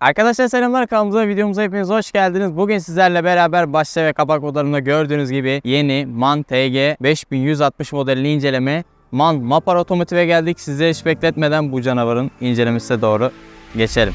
Arkadaşlar selamlar kanalımıza videomuza hepiniz hoş geldiniz. Bugün sizlerle beraber başta ve kapak odalarında gördüğünüz gibi yeni MAN TG 5160 modelini inceleme MAN Mapar Otomotiv'e geldik. Sizleri hiç bekletmeden bu canavarın incelemesine doğru geçelim.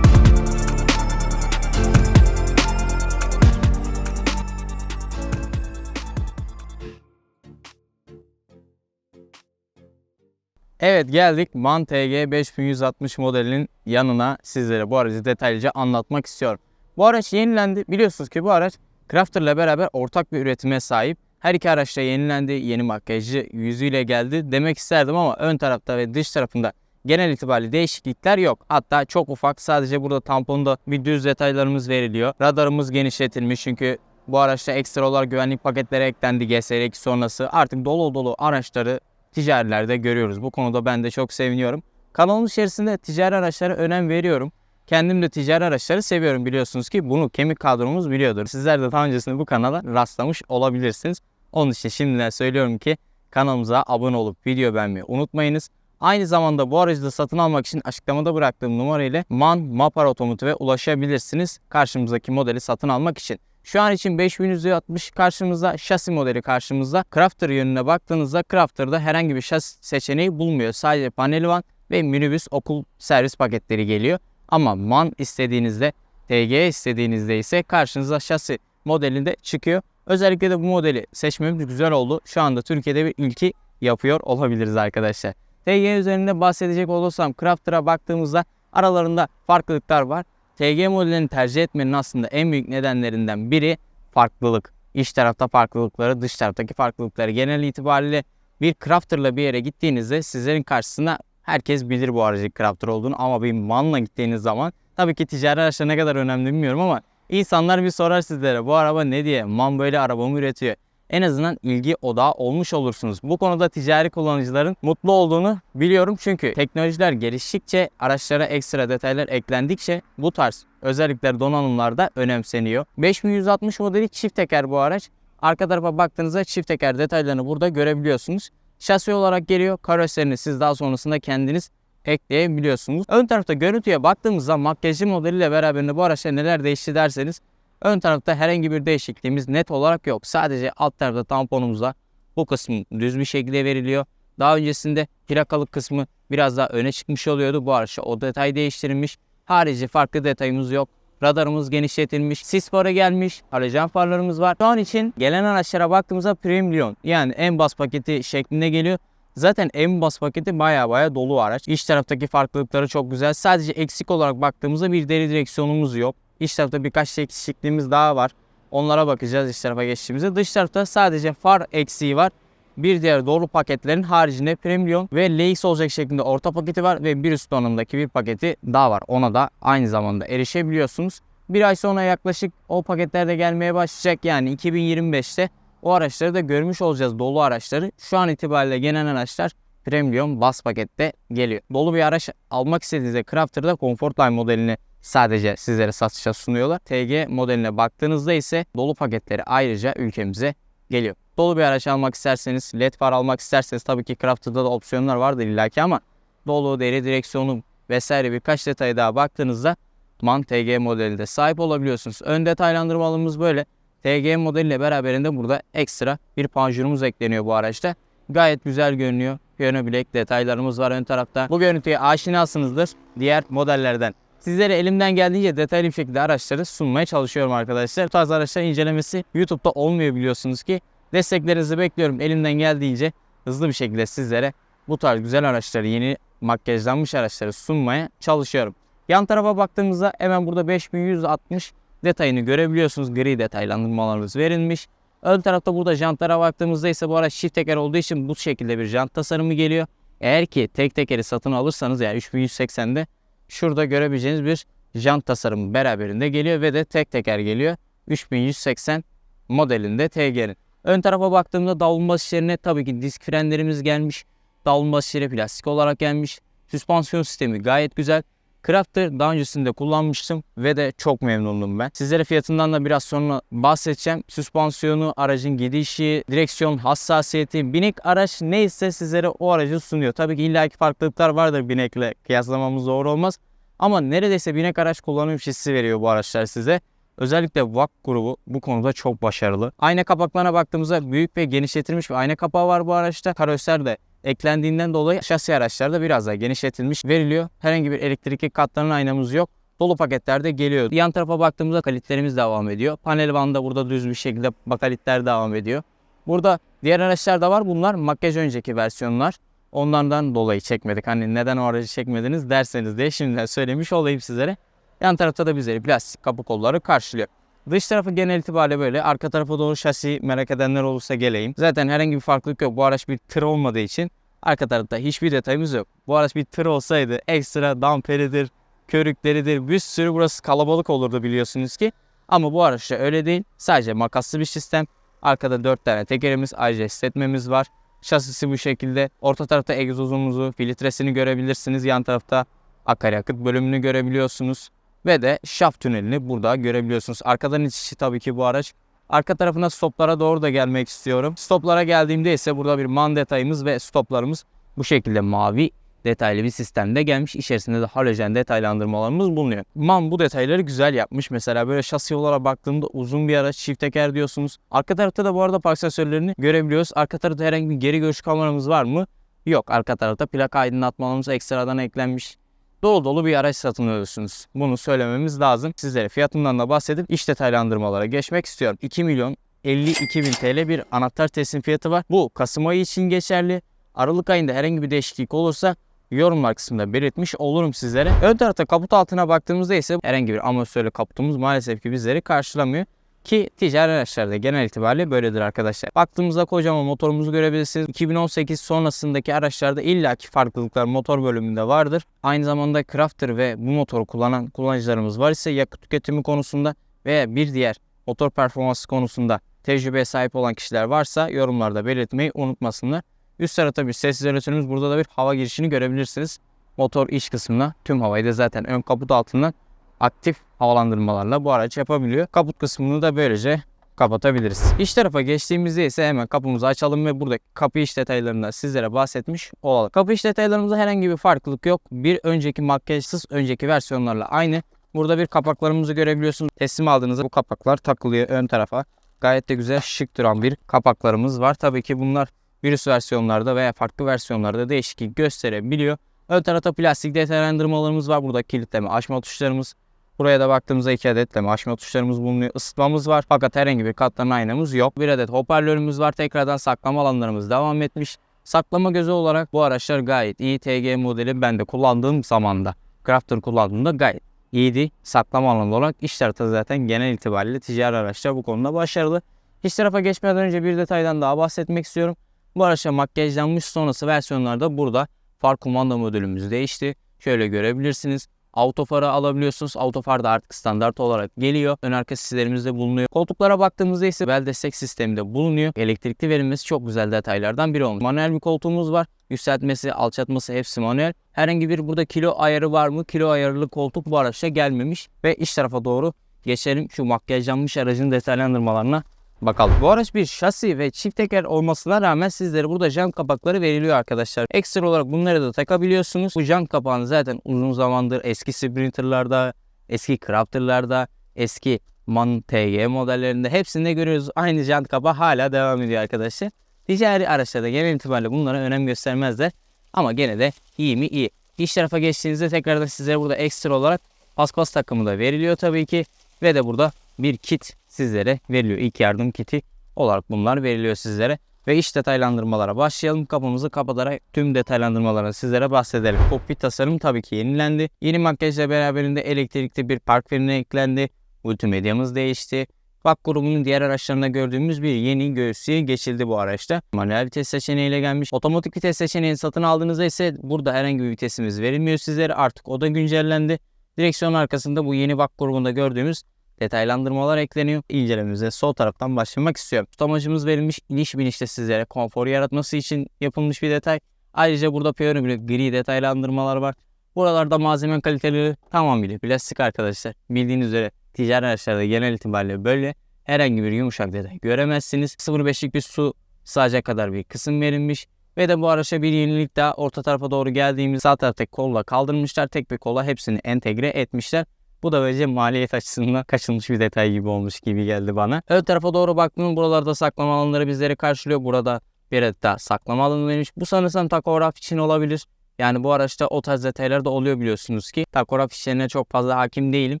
Evet geldik MAN TG 5160 modelinin yanına sizlere bu aracı detaylıca anlatmak istiyorum. Bu araç yenilendi. Biliyorsunuz ki bu araç Crafter ile beraber ortak bir üretime sahip. Her iki araç da yenilendi. Yeni makyajlı yüzüyle geldi demek isterdim ama ön tarafta ve dış tarafında genel itibariyle değişiklikler yok. Hatta çok ufak sadece burada tamponda bir düz detaylarımız veriliyor. Radarımız genişletilmiş çünkü bu araçta ekstra olarak güvenlik paketleri eklendi GSR2 sonrası. Artık dolu dolu araçları ticarilerde görüyoruz. Bu konuda ben de çok seviniyorum. Kanalım içerisinde ticari araçlara önem veriyorum. Kendim de ticari araçları seviyorum biliyorsunuz ki bunu kemik kadromuz biliyordur. Sizler de daha öncesinde bu kanala rastlamış olabilirsiniz. Onun için şimdiden söylüyorum ki kanalımıza abone olup video beğenmeyi unutmayınız. Aynı zamanda bu aracı da satın almak için açıklamada bıraktığım numara ile MAN Mapar Otomotiv'e ulaşabilirsiniz. Karşımızdaki modeli satın almak için. Şu an için 5160 karşımızda, şasi modeli karşımızda. Crafter yönüne baktığınızda Crafter'da herhangi bir şasi seçeneği bulmuyor. Sadece panel van ve minibüs okul servis paketleri geliyor. Ama MAN istediğinizde, TG istediğinizde ise karşınıza şasi modelinde çıkıyor. Özellikle de bu modeli seçmemiz güzel oldu. Şu anda Türkiye'de bir ilki yapıyor olabiliriz arkadaşlar. TG üzerinde bahsedecek olursam Crafter'a baktığımızda aralarında farklılıklar var. TG modelini tercih etmenin aslında en büyük nedenlerinden biri farklılık. İç tarafta farklılıkları, dış taraftaki farklılıkları. Genel itibariyle bir crafter'la bir yere gittiğinizde sizlerin karşısına herkes bilir bu aracın crafter olduğunu ama bir manla gittiğiniz zaman tabii ki ticari araçlar ne kadar önemli bilmiyorum ama insanlar bir sorar sizlere bu araba ne diye man böyle araba mı üretiyor? En azından ilgi odağı olmuş olursunuz. Bu konuda ticari kullanıcıların mutlu olduğunu biliyorum çünkü teknolojiler geliştikçe araçlara ekstra detaylar eklendikçe bu tarz özellikler donanımlarda önemseniyor. 5160 modeli çift teker bu araç. Arka tarafa baktığınızda çift teker detaylarını burada görebiliyorsunuz. Şasi olarak geliyor. Karoserini siz daha sonrasında kendiniz ekleyebiliyorsunuz. Ön tarafta görüntüye baktığımızda makyajlı modeliyle beraberinde bu araçta neler değişti derseniz Ön tarafta herhangi bir değişikliğimiz net olarak yok. Sadece alt tarafta tamponumuzda bu kısmı düz bir şekilde veriliyor. Daha öncesinde plakalık kısmı biraz daha öne çıkmış oluyordu. Bu araçta o detay değiştirilmiş. Harici farklı detayımız yok. Radarımız genişletilmiş. Sis farı gelmiş. Halojen farlarımız var. Şu an için gelen araçlara baktığımızda Premium yani en bas paketi şeklinde geliyor. Zaten en bas paketi baya baya dolu araç. İç taraftaki farklılıkları çok güzel. Sadece eksik olarak baktığımızda bir deri direksiyonumuz yok. İç tarafta birkaç eksikliğimiz daha var. Onlara bakacağız iç tarafa geçtiğimizde. Dış tarafta sadece far eksiği var. Bir diğer doğru paketlerin haricinde Premium ve LX olacak şeklinde orta paketi var ve bir üst donanımdaki bir paketi daha var. Ona da aynı zamanda erişebiliyorsunuz. Bir ay sonra yaklaşık o paketler de gelmeye başlayacak. Yani 2025'te o araçları da görmüş olacağız dolu araçları. Şu an itibariyle gelen araçlar Premium bas pakette geliyor. Dolu bir araç almak istediğinizde Crafter'da Comfortline modelini sadece sizlere satışa sunuyorlar. TG modeline baktığınızda ise dolu paketleri ayrıca ülkemize geliyor. Dolu bir araç almak isterseniz, led far almak isterseniz tabii ki Crafter'da da opsiyonlar vardır illaki ama dolu, deri direksiyonu vesaire birkaç detaya daha baktığınızda MAN TG modelinde sahip olabiliyorsunuz. Ön detaylandırmalarımız böyle. TG modeliyle beraberinde burada ekstra bir panjurumuz ekleniyor bu araçta. Gayet güzel görünüyor. Piyano bilek detaylarımız var ön tarafta. Bu görüntüye aşinasınızdır diğer modellerden. Sizlere elimden geldiğince detaylı bir şekilde araçları sunmaya çalışıyorum arkadaşlar. Bu tarz araçlar incelemesi YouTube'da olmuyor biliyorsunuz ki. Desteklerinizi bekliyorum. Elimden geldiğince hızlı bir şekilde sizlere bu tarz güzel araçları, yeni makyajlanmış araçları sunmaya çalışıyorum. Yan tarafa baktığımızda hemen burada 5160 detayını görebiliyorsunuz. Gri detaylandırmalarımız verilmiş. Ön tarafta burada jantlara baktığımızda ise bu araç çift teker olduğu için bu şekilde bir jant tasarımı geliyor. Eğer ki tek tekeri satın alırsanız yani 3180'de şurada görebileceğiniz bir jant tasarımı beraberinde geliyor ve de tek teker geliyor. 3180 modelinde TG'nin. Ön tarafa baktığımda davulma işlerine tabii ki disk frenlerimiz gelmiş. Davulma işleri plastik olarak gelmiş. Süspansiyon sistemi gayet güzel. Crafter daha öncesinde kullanmıştım ve de çok memnundum ben. Sizlere fiyatından da biraz sonra bahsedeceğim. Süspansiyonu, aracın gidişi, direksiyon hassasiyeti, binek araç neyse sizlere o aracı sunuyor. Tabii ki illaki farklılıklar vardır binekle kıyaslamamız doğru olmaz. Ama neredeyse binek araç kullanım hissi veriyor bu araçlar size. Özellikle VAK grubu bu konuda çok başarılı. Ayna kapaklarına baktığımızda büyük ve genişletilmiş bir ayna kapağı var bu araçta. Karoser de eklendiğinden dolayı şasi araçlarda biraz daha genişletilmiş veriliyor. Herhangi bir elektrikli katlanan aynamız yok. Dolu paketlerde geliyor. Yan tarafa baktığımızda kalitlerimiz devam ediyor. Panel vanında burada düz bir şekilde bakalitler devam ediyor. Burada diğer araçlar da var. Bunlar makyaj önceki versiyonlar. Onlardan dolayı çekmedik. Hani neden o aracı çekmediniz derseniz diye şimdiden söylemiş olayım sizlere. Yan tarafta da bizleri plastik kapı kolları karşılıyor. Dış tarafı genel itibariyle böyle. Arka tarafa doğru şasi merak edenler olursa geleyim. Zaten herhangi bir farklılık yok. Bu araç bir tır olmadığı için arka tarafta hiçbir detayımız yok. Bu araç bir tır olsaydı ekstra damperidir, körükleridir bir sürü burası kalabalık olurdu biliyorsunuz ki. Ama bu araçta öyle değil. Sadece makaslı bir sistem. Arkada 4 tane tekerimiz, ayrıca hissetmemiz var. Şasisi bu şekilde. Orta tarafta egzozumuzu, filtresini görebilirsiniz. Yan tarafta akaryakıt bölümünü görebiliyorsunuz. Ve de şaft tünelini burada görebiliyorsunuz. Arkadan itişi tabii ki bu araç. Arka tarafına stoplara doğru da gelmek istiyorum. Stoplara geldiğimde ise burada bir man detayımız ve stoplarımız bu şekilde mavi detaylı bir sistemde gelmiş. İçerisinde de halojen detaylandırmalarımız bulunuyor. Man bu detayları güzel yapmış. Mesela böyle şasi olarak baktığımda uzun bir araç çift teker diyorsunuz. Arka tarafta da bu arada park sensörlerini görebiliyoruz. Arka tarafta herhangi bir geri görüş kameramız var mı? Yok. Arka tarafta plaka aydınlatmalarımız ekstradan eklenmiş dolu dolu bir araç satın alıyorsunuz. Bunu söylememiz lazım. Sizlere fiyatından da bahsedip iş detaylandırmalara geçmek istiyorum. 2 milyon 52 bin TL bir anahtar teslim fiyatı var. Bu Kasım ayı için geçerli. Aralık ayında herhangi bir değişiklik olursa yorumlar kısmında belirtmiş olurum sizlere. Ön tarafta kaput altına baktığımızda ise herhangi bir amortisörlü kaputumuz maalesef ki bizleri karşılamıyor. Ki ticari araçlarda genel itibariyle böyledir arkadaşlar. Baktığımızda kocaman motorumuzu görebilirsiniz. 2018 sonrasındaki araçlarda illaki farklılıklar motor bölümünde vardır. Aynı zamanda Crafter ve bu motoru kullanan kullanıcılarımız var ise yakıt tüketimi konusunda veya bir diğer motor performansı konusunda tecrübeye sahip olan kişiler varsa yorumlarda belirtmeyi unutmasınlar. Üst tarafta bir ses izolatörümüz. Burada da bir hava girişini görebilirsiniz. Motor iç kısmına tüm havayı da zaten ön kaput altından aktif havalandırmalarla bu araç yapabiliyor. Kaput kısmını da böylece kapatabiliriz. İç tarafa geçtiğimizde ise hemen kapımızı açalım ve buradaki kapı iç detaylarından sizlere bahsetmiş olalım. Kapı iç detaylarımızda herhangi bir farklılık yok. Bir önceki makyajsız önceki versiyonlarla aynı. Burada bir kapaklarımızı görebiliyorsunuz. Teslim aldığınızda bu kapaklar takılıyor ön tarafa. Gayet de güzel şık duran bir kapaklarımız var. Tabii ki bunlar virüs versiyonlarda veya farklı versiyonlarda değişiklik gösterebiliyor. Ön tarafta plastik detaylandırmalarımız var. Burada kilitleme, açma tuşlarımız, Buraya da baktığımızda iki adet leme tuşlarımız bulunuyor. Isıtmamız var fakat herhangi bir katlanma aynamız yok. Bir adet hoparlörümüz var. Tekrardan saklama alanlarımız devam etmiş. Saklama gözü olarak bu araçlar gayet iyi. TG modeli ben de kullandığım zamanda Crafter kullandığımda gayet iyiydi. Saklama alanı olarak iş tarafı zaten genel itibariyle ticari araçlar bu konuda başarılı. İç tarafa geçmeden önce bir detaydan daha bahsetmek istiyorum. Bu araçta makyajlanmış sonrası versiyonlarda burada far kumanda modülümüz değişti. Şöyle görebilirsiniz. Autofarı alabiliyorsunuz. Autofar da artık standart olarak geliyor. Ön arka sislerimizde bulunuyor. Koltuklara baktığımızda ise bel destek sistemi de bulunuyor. Elektrikli verilmesi çok güzel detaylardan biri olmuş. Manuel bir koltuğumuz var. Yükseltmesi, alçatması hepsi manuel. Herhangi bir burada kilo ayarı var mı? Kilo ayarlı koltuk bu araçta gelmemiş. Ve iç tarafa doğru geçelim. Şu makyajlanmış aracın detaylandırmalarına bakalım. Bu araç bir şasi ve çift teker olmasına rağmen sizlere burada jant kapakları veriliyor arkadaşlar. Ekstra olarak bunları da takabiliyorsunuz. Bu jant kapağını zaten uzun zamandır eski Sprinter'larda, eski Crafter'larda, eski MAN TG modellerinde hepsinde görüyoruz. Aynı jant kapağı hala devam ediyor arkadaşlar. Ticari araçlarda genel itibariyle bunlara önem göstermezler. Ama gene de iyi mi iyi. İç tarafa geçtiğinizde tekrardan sizlere burada ekstra olarak paspas takımı da veriliyor tabii ki. Ve de burada bir kit sizlere veriliyor. İlk yardım kiti olarak bunlar veriliyor sizlere. Ve iç detaylandırmalara başlayalım. Kapımızı kapatarak tüm detaylandırmaları sizlere bahsedelim. Kokpit tasarım tabii ki yenilendi. Yeni makyajla beraberinde elektrikli bir park freni eklendi. Multimedyamız değişti. Bak grubunun diğer araçlarında gördüğümüz bir yeni göğsüye geçildi bu araçta. Manuel vites seçeneğiyle gelmiş. Otomatik vites seçeneğini satın aldığınızda ise burada herhangi bir vitesimiz verilmiyor sizlere. Artık o da güncellendi. Direksiyon arkasında bu yeni bak grubunda gördüğümüz detaylandırmalar ekleniyor. İncelememize sol taraftan başlamak istiyorum. Tutamacımız verilmiş iniş binişte sizlere konfor yaratması için yapılmış bir detay. Ayrıca burada piyano gri detaylandırmalar var. Buralarda malzeme kaliteleri tamamıyla plastik arkadaşlar. Bildiğiniz üzere ticari araçlarda genel itibariyle böyle herhangi bir yumuşak detay göremezsiniz. 0.5'lik bir su sığacak kadar bir kısım verilmiş. Ve de bu araça bir yenilik daha orta tarafa doğru geldiğimiz sağ taraftaki kolla kaldırmışlar. Tek bir kolla hepsini entegre etmişler. Bu da böylece maliyet açısından kaçılmış bir detay gibi olmuş gibi geldi bana. Ön tarafa doğru baktığım buralarda saklama alanları bizleri karşılıyor. Burada bir adet daha saklama alanı verilmiş. Bu sanırsam takograf için olabilir. Yani bu araçta o tarz detaylar da oluyor biliyorsunuz ki. Takograf işlerine çok fazla hakim değilim.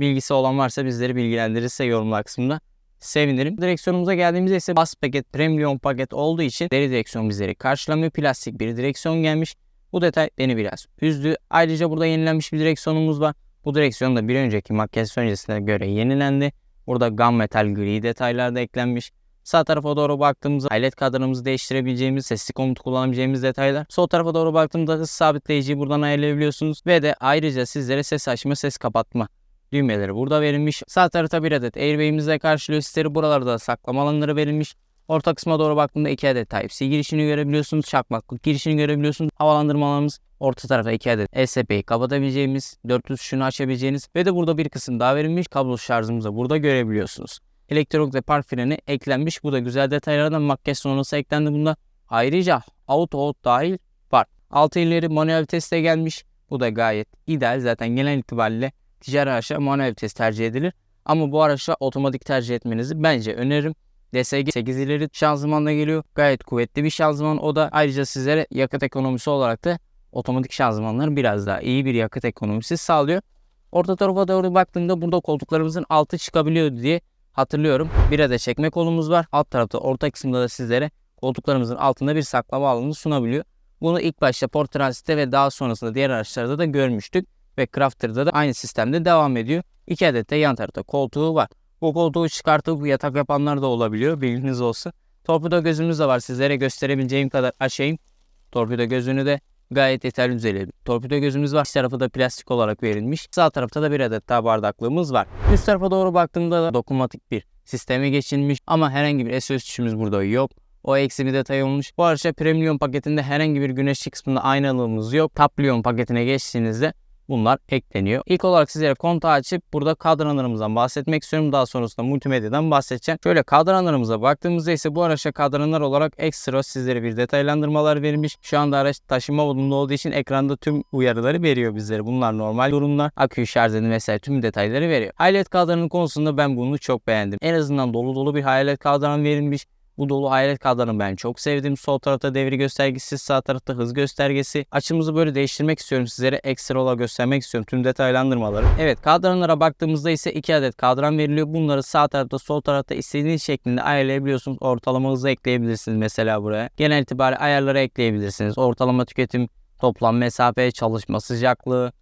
Bilgisi olan varsa bizleri bilgilendirirse yorumlar kısmında sevinirim. Direksiyonumuza geldiğimizde ise bas paket, premium paket olduğu için deri direksiyon bizleri karşılamıyor. Plastik bir direksiyon gelmiş. Bu detay beni biraz üzdü. Ayrıca burada yenilenmiş bir direksiyonumuz var. Bu direksiyon da bir önceki makyaj öncesine göre yenilendi. Burada gam metal gri detaylar da eklenmiş. Sağ tarafa doğru baktığımızda alet kadranımızı değiştirebileceğimiz, sesli komut kullanabileceğimiz detaylar. Sol tarafa doğru baktığımda hız sabitleyiciyi buradan ayarlayabiliyorsunuz. Ve de ayrıca sizlere ses açma, ses kapatma düğmeleri burada verilmiş. Sağ tarafta bir adet airbag'imizle karşılıyor. Sizleri buralarda saklama alanları verilmiş. Orta kısma doğru baktığımda iki adet Type-C girişini görebiliyorsunuz. Çakmaklık girişini görebiliyorsunuz. Havalandırmalarımız orta tarafa iki adet ESP'yi kapatabileceğimiz, 400 şunu açabileceğiniz ve de burada bir kısım daha verilmiş. Kablo şarjımızı da burada görebiliyorsunuz. Elektronik ve park freni eklenmiş. Bu da güzel detaylardan makyaj sonrası eklendi bunda. Ayrıca auto hold dahil var. 6 ileri manuel viteste gelmiş. Bu da gayet ideal. Zaten genel itibariyle ticari araçlar manuel vites tercih edilir. Ama bu araçla otomatik tercih etmenizi bence öneririm. DSG 8 ileri şanzımanla geliyor. Gayet kuvvetli bir şanzıman. O da ayrıca sizlere yakıt ekonomisi olarak da otomatik şanzımanlar biraz daha iyi bir yakıt ekonomisi sağlıyor. Orta tarafa doğru baktığımda burada koltuklarımızın altı çıkabiliyor diye hatırlıyorum. Bir adet çekme kolumuz var. Alt tarafta orta kısımda da sizlere koltuklarımızın altında bir saklama alanı sunabiliyor. Bunu ilk başta Ford Transit'te ve daha sonrasında diğer araçlarda da görmüştük. Ve Crafter'da da aynı sistemde devam ediyor. İki adet de yan tarafta koltuğu var. Bu koltuğu çıkartıp yatak yapanlar da olabiliyor. Bilginiz olsun. Torpido gözümüz de var. Sizlere gösterebileceğim kadar açayım. Torpido gözünü de gayet yeterli düzeyde. Torpido gözümüz var. İç tarafı da plastik olarak verilmiş. Sağ tarafta da bir adet daha bardaklığımız var. Üst tarafa doğru baktığımda da dokunmatik bir sisteme geçilmiş. Ama herhangi bir SOS tuşumuz burada yok. O eksi bir detay olmuş. Bu araçta Premium paketinde herhangi bir güneşli kısmında aynalığımız yok. Taplion paketine geçtiğinizde bunlar ekleniyor. İlk olarak sizlere kontağı açıp burada kadranlarımızdan bahsetmek istiyorum. Daha sonrasında multimedyadan bahsedeceğim. Şöyle kadranlarımıza baktığımızda ise bu araçta kadranlar olarak ekstra sizlere bir detaylandırmalar verilmiş. Şu anda araç taşıma modunda olduğu için ekranda tüm uyarıları veriyor bizlere. Bunlar normal durumlar. Aküyü şarj edin vesaire tüm detayları veriyor. Hayalet kadranın konusunda ben bunu çok beğendim. En azından dolu dolu bir hayalet kadran verilmiş. Bu dolu hayalet kadranı ben çok sevdim. Sol tarafta devri göstergesi, sağ tarafta hız göstergesi. Açımızı böyle değiştirmek istiyorum sizlere. Ekstra olarak göstermek istiyorum tüm detaylandırmaları. Evet kadranlara baktığımızda ise iki adet kadran veriliyor. Bunları sağ tarafta sol tarafta istediğiniz şeklinde ayarlayabiliyorsunuz. Ortalama hızı ekleyebilirsiniz mesela buraya. Genel itibariyle ayarları ekleyebilirsiniz. Ortalama tüketim, toplam mesafe, çalışma sıcaklığı,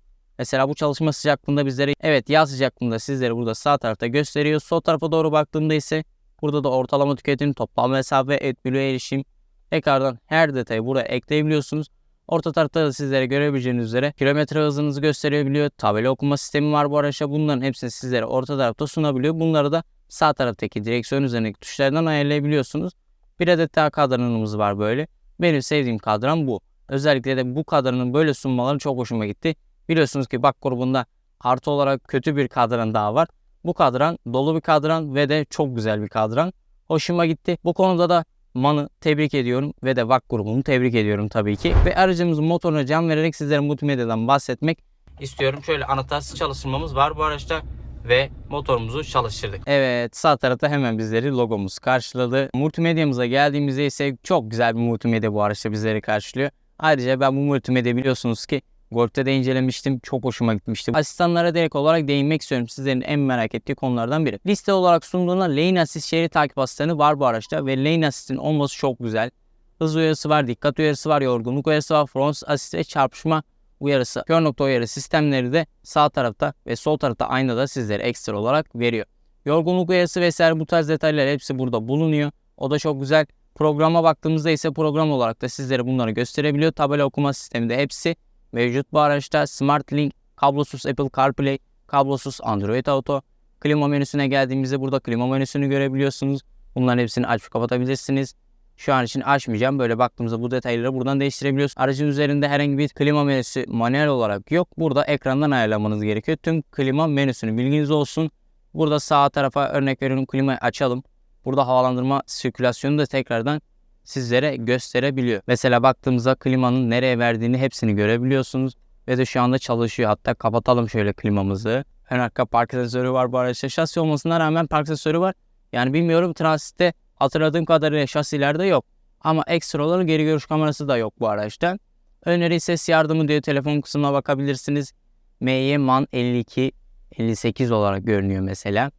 Mesela bu çalışma sıcaklığında bizlere evet yaz sıcaklığında sizlere burada sağ tarafta gösteriyor. Sol tarafa doğru baktığımda ise Burada da ortalama tüketim, toplam mesafe, et bloğa erişim. Tekrardan her detayı buraya ekleyebiliyorsunuz. Orta tarafta da sizlere görebileceğiniz üzere kilometre hızınızı gösterebiliyor. Tabela okuma sistemi var bu araçta. Bunların hepsini sizlere orta tarafta sunabiliyor. Bunları da sağ taraftaki direksiyon üzerindeki tuşlardan ayarlayabiliyorsunuz. Bir adet daha kadranımız var böyle. Benim sevdiğim kadran bu. Özellikle de bu kadranın böyle sunmaları çok hoşuma gitti. Biliyorsunuz ki bak grubunda artı olarak kötü bir kadran daha var. Bu kadran dolu bir kadran ve de çok güzel bir kadran. Hoşuma gitti. Bu konuda da MAN'ı tebrik ediyorum ve de VAK grubunu tebrik ediyorum tabii ki. Ve aracımızın motoruna can vererek sizlere multimedyadan bahsetmek istiyorum. Şöyle anahtarsız çalıştırmamız var bu araçta ve motorumuzu çalıştırdık. Evet sağ tarafta hemen bizleri logomuz karşıladı. Multimedyamıza geldiğimizde ise çok güzel bir multimedya bu araçta bizleri karşılıyor. Ayrıca ben bu multimedya biliyorsunuz ki Golf'te de incelemiştim. Çok hoşuma gitmişti. Asistanlara direkt olarak değinmek istiyorum. Sizlerin en merak ettiği konulardan biri. Liste olarak sunduğuna Lane Assist şerit takip asistanı var bu araçta ve Lane Assist'in olması çok güzel. Hız uyarısı var, dikkat uyarısı var, yorgunluk uyarısı var, front assist ve çarpışma uyarısı, kör nokta uyarı sistemleri de sağ tarafta ve sol tarafta aynada sizlere ekstra olarak veriyor. Yorgunluk uyarısı vesaire bu tarz detaylar hepsi burada bulunuyor. O da çok güzel. Programa baktığımızda ise program olarak da sizlere bunları gösterebiliyor. Tabela okuma sistemi de hepsi Mevcut bu araçta SmartLink, kablosuz Apple CarPlay, kablosuz Android Auto, klima menüsüne geldiğimizde burada klima menüsünü görebiliyorsunuz. Bunların hepsini açıp kapatabilirsiniz. Şu an için açmayacağım. Böyle baktığımızda bu detayları buradan değiştirebiliyoruz. Aracın üzerinde herhangi bir klima menüsü manuel olarak yok. Burada ekrandan ayarlamanız gerekiyor. Tüm klima menüsünü bilginiz olsun. Burada sağ tarafa örnek veriyorum klimayı açalım. Burada havalandırma sirkülasyonu da tekrardan sizlere gösterebiliyor. Mesela baktığımızda klimanın nereye verdiğini hepsini görebiliyorsunuz. Ve de şu anda çalışıyor. Hatta kapatalım şöyle klimamızı. Ön arka park sensörü var bu araçta. Şasi olmasına rağmen park sensörü var. Yani bilmiyorum transitte hatırladığım kadarıyla şasilerde yok. Ama ekstra olarak geri görüş kamerası da yok bu araçta. Öneri ses yardımı diyor. Telefon kısmına bakabilirsiniz. MY MAN 52 58 olarak görünüyor mesela.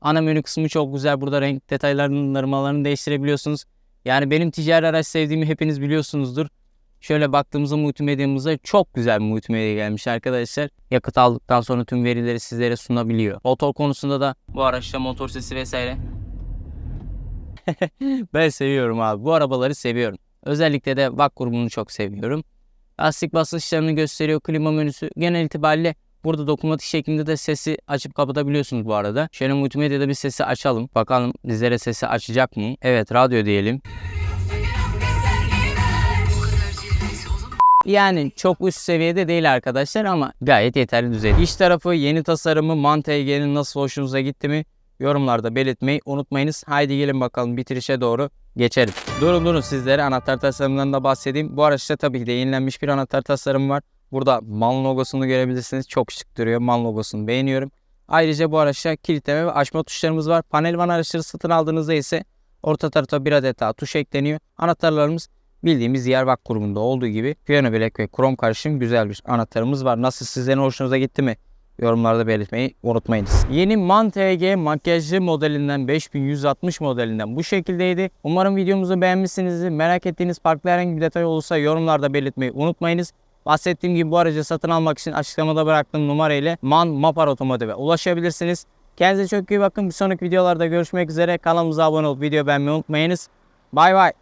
Ana menü kısmı çok güzel. Burada renk detaylandırmalarını değiştirebiliyorsunuz. Yani benim ticari araç sevdiğimi hepiniz biliyorsunuzdur. Şöyle baktığımızda multimedyamıza çok güzel bir multimedya gelmiş arkadaşlar. Yakıt aldıktan sonra tüm verileri sizlere sunabiliyor. Motor konusunda da bu araçta motor sesi vesaire. ben seviyorum abi. Bu arabaları seviyorum. Özellikle de VAK grubunu çok seviyorum. Lastik basınçlarını gösteriyor klima menüsü. Genel itibariyle burada dokunmatik şeklinde de sesi açıp kapatabiliyorsunuz bu arada. Şöyle multimedyada bir sesi açalım. Bakalım bizlere sesi açacak mı? Evet radyo diyelim. Yani çok üst seviyede değil arkadaşlar ama gayet yeterli düzeyde. İç tarafı yeni tasarımı MAN TG'nin nasıl hoşunuza gitti mi? Yorumlarda belirtmeyi unutmayınız. Haydi gelin bakalım bitirişe doğru geçelim. Durun durun sizlere anahtar tasarımından da bahsedeyim. Bu araçta tabii ki de yenilenmiş bir anahtar tasarımı var. Burada MAN logosunu görebilirsiniz. Çok şık duruyor. MAN logosunu beğeniyorum. Ayrıca bu araçta kilitleme ve açma tuşlarımız var. Panel van araçları satın aldığınızda ise orta tarafa bir adet daha tuş ekleniyor. Anahtarlarımız bildiğimiz yer bak grubunda olduğu gibi piyano bilek ve krom karışım güzel bir anahtarımız var. Nasıl sizlerin hoşunuza gitti mi? Yorumlarda belirtmeyi unutmayınız. Yeni MAN TG makyajlı modelinden 5160 modelinden bu şekildeydi. Umarım videomuzu beğenmişsinizdir. Merak ettiğiniz farklı herhangi bir detay olursa yorumlarda belirtmeyi unutmayınız. Bahsettiğim gibi bu aracı satın almak için açıklamada bıraktığım numara ile MAN Mapar Otomotiv'e ulaşabilirsiniz. Kendinize çok iyi bakın. Bir sonraki videolarda görüşmek üzere. Kanalımıza abone olup video beğenmeyi unutmayınız. Bay bay.